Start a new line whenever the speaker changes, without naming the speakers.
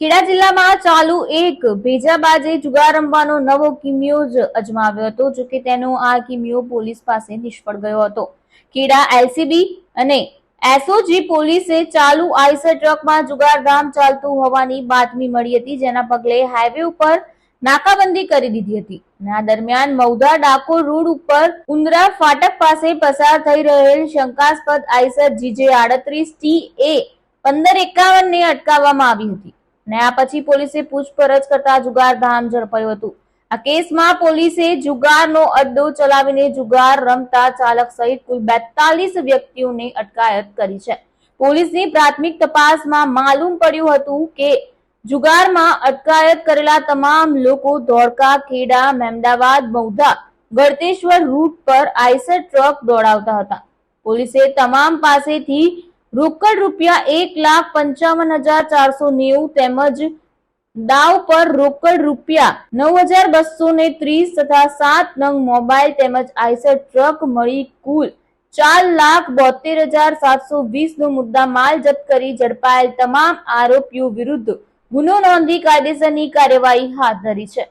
ખેડા જિલ્લામાં ચાલુ એક ભેજાબાજે જુગાર રમવાનો નવો કિમિયો જ અજમાવ્યો હતો, જો કે તેનો આ કિમિયો પોલીસ પાસે નિષ્ફળ ગયો હતો. ખેડા એલસીબી અને એસઓજી પોલીસે ચાલુ આઈસર ટ્રકમાં જુગારધામ ચાલતું હોવાની બાતમી મળી હતી, જેના પગલે હાઈવે ઉપર નાકાબંધી કરી દીધી હતી. આ દરમિયાન મૌધા ડાકોર રોડ ઉપર ઉંદરા ફાટક પાસે પસાર થઈ રહેલ શંકાસ્પદ આઈસર જીજે આડત્રીસ ટી એ પંદર એકાવન ને અટકાવવામાં આવી હતી. અને આ પછી પોલીસે પૂછપરછ કરતા જુગારધામ ઝડપાયું હતું. આ કેસમાં પોલીસે જુગારનો અડ્ડો ચલાવીને જુગાર રમતા ચાલક સહિત કુલ બેતાલીસ વ્યક્તિઓને અટકાયત કરી છે. પોલીસની પ્રાથમિક તપાસમાં માલુમ પડ્યું હતું કે જુગારમાં અટકાયત કરેલા તમામ લોકો ધોળકા, ખેડા, મહેમદાવાદ મૌધા ગળતેશ્વર રૂટ પર આઈસર ટ્રક દોડાવતા હતા. પોલીસે તમામ પાસેથી રોકડ રૂપિયા એક લાખ પંચાવન હજાર ચારસો નેવું તેમજ દાવ પર રોકડ રૂપિયા નવ હજાર બસો ને ત્રીસ તથા સાત નંગ મોબાઈલ તેમજ આઈસર ટ્રક મળી કુલ ચાર લાખ બોતેર હજાર સાતસો વીસ નો મુદ્દા માલ જપ્ત કરી ઝડપાયેલ તમામ આરોપીઓ વિરુદ્ધ ગુનો નોંધી કાયદેસરની કાર્યવાહી હાથ ધરી છે.